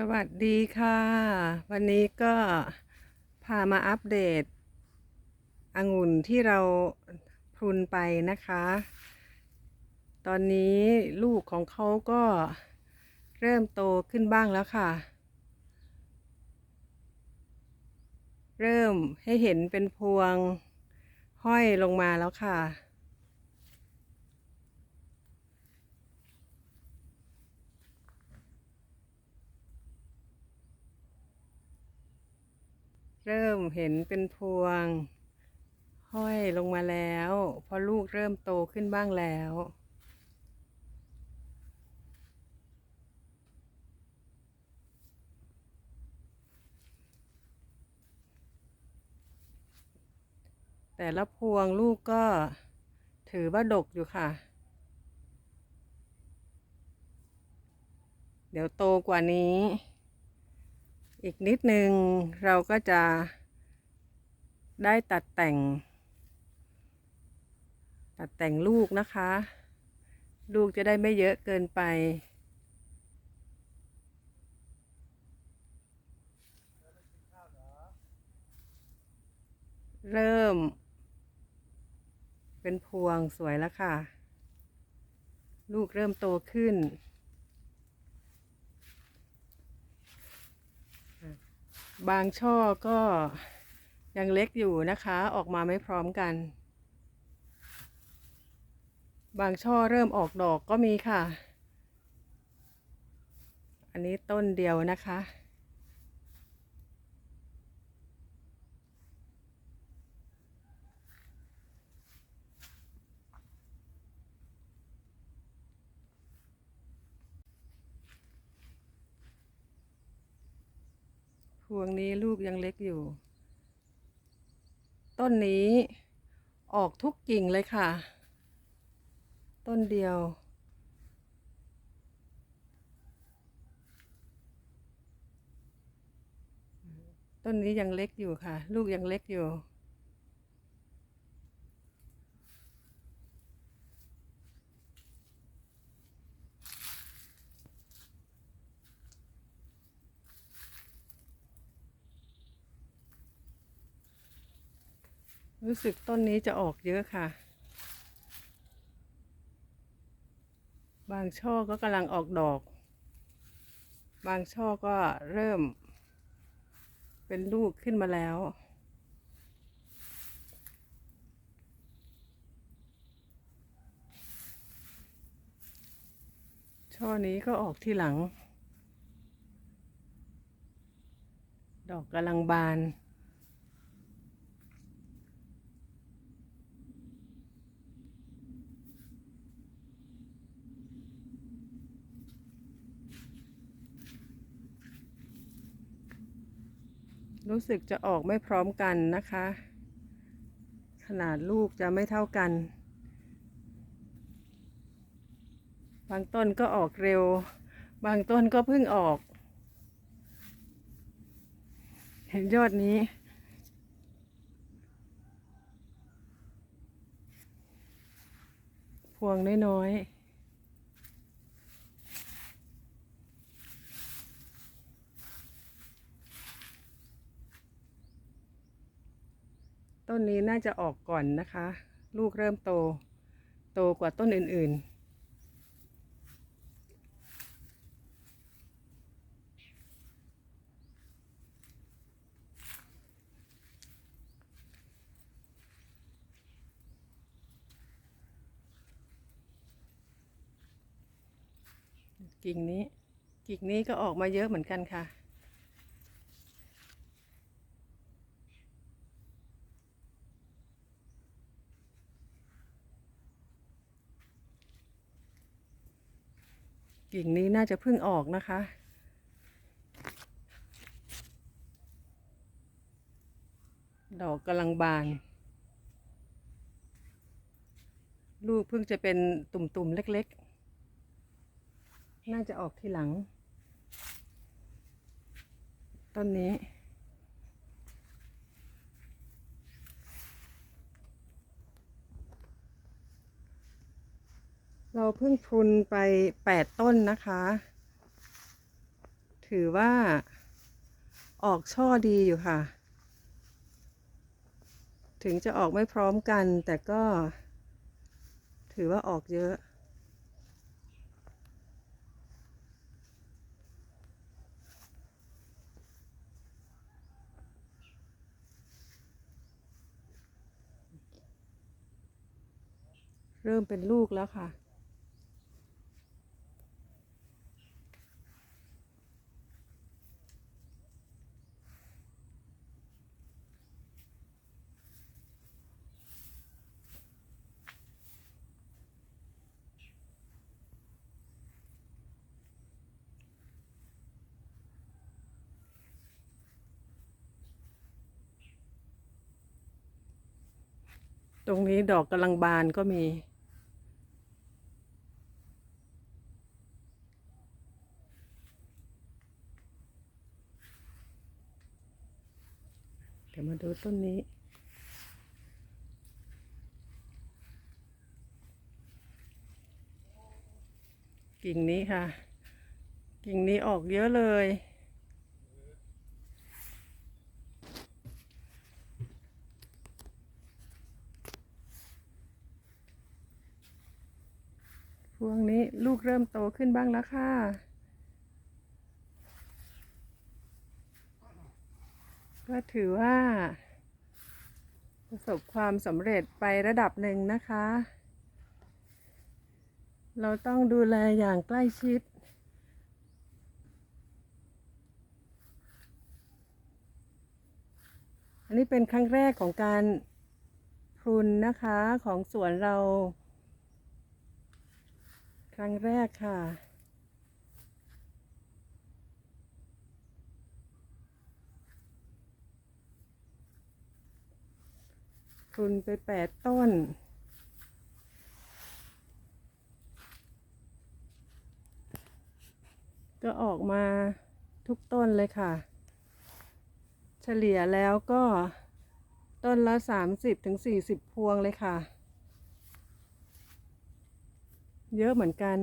สวัสดีค่ะ วันนี้ก็พามาอัปเดตองุ่นที่เราพรุนไปนะคะ ตอนนี้ลูกของเขาก็เริ่มโตขึ้นบ้างแล้วค่ะ เริ่มให้เห็นเป็นพวงห้อยลงมาแล้วค่ะ เริ่มเห็นเป็นพวง ห้อยลงมาแล้วพราะลูกเริ่มโตขึ้นบ้างแล้ว แต่ละพวงลูกก็ถือว่าดกอยู่ค่ะ เดี๋ยวโตกว่านี้ อีกนิดนึงเราก็จะได้ตัดแต่ง ตัดแต่งลูกนะคะ ลูกจะได้ไม่เยอะเกินไป เริ่ม เป็นพวงสวยแล้วค่ะ ลูกเริ่มโตขึ้น บางช่อก็ยังเล็กอยู่นะคะ ออกมาไม่พร้อมกัน บางช่อเริ่มออกดอกก็มีค่ะ อันนี้ต้นเดียวนะคะ พวงนี้ลูกยังเล็กอยู่ ต้นนี้ออกทุกกิ่งเลยค่ะ ต้นเดียว ต้นนี้ยังเล็กอยู่ค่ะ ลูกยังเล็กอยู่ รู้สึกต้นนี้จะออกเยอะค่ะ บางช่อก็กำลังออกดอก บางช่อก็เริ่ม เป็นลูกขึ้นมาแล้ว ช่อนี้ก็ออกที่หลัง ดอกกำลังบาน รู้สึกจะออกไม่พร้อมกันนะคะ ขนาดลูกจะไม่เท่ากัน บางต้นก็ออกเร็ว บางต้นก็เพิ่งออก เห็นยอดนี้พวงน้อยๆ ต้นนี้น่าจะออกก่อนนะคะ ลูกเริ่มโต โตกว่าต้นอื่น ๆกิ่งนี้ กิ่งนี้ก็ออกมาเยอะเหมือนกันค่ะ กิ่งนี้น่าจะเพิ่งออกนะคะ ดอกกำลังบาน ลูกเพิ่งจะเป็นตุ่มๆเล็กๆ น่าจะออกทีหลัง ต้นนี้ เราเพิ่งพรุนไปแปดต้นนะคะ ถือว่าออกช่อดีอยู่ค่ะ ถึงจะออกไม่พร้อมกันแต่ก็ ถือว่าออกเยอะเริ่มเป็นลูกแล้วค่ะ ตรงนี้ดอกกำลังบานก็มี เดี๋ยวมาดูต้นนี้กิ่งนี้ค่ะ กิ่งนี้ออกเยอะเลย พวงนี้ลูกเริ่มโตขึ้นบ้างแล้วค่ะ ก็ถือว่า ประสบความสำเร็จไประดับหนึ่งนะคะ เราต้องดูแลอย่างใกล้ชิด อันนี้เป็นครั้งแรกของการพรุนนะคะของสวนเรา ครั้งแรกค่ะพรุนไปแปดต้น ก็ออกมาทุกต้นเลยค่ะ เฉลี่ยแล้วก็ต้นละ 30-40 พวงเลยค่ะ เยอะเหมือนกัน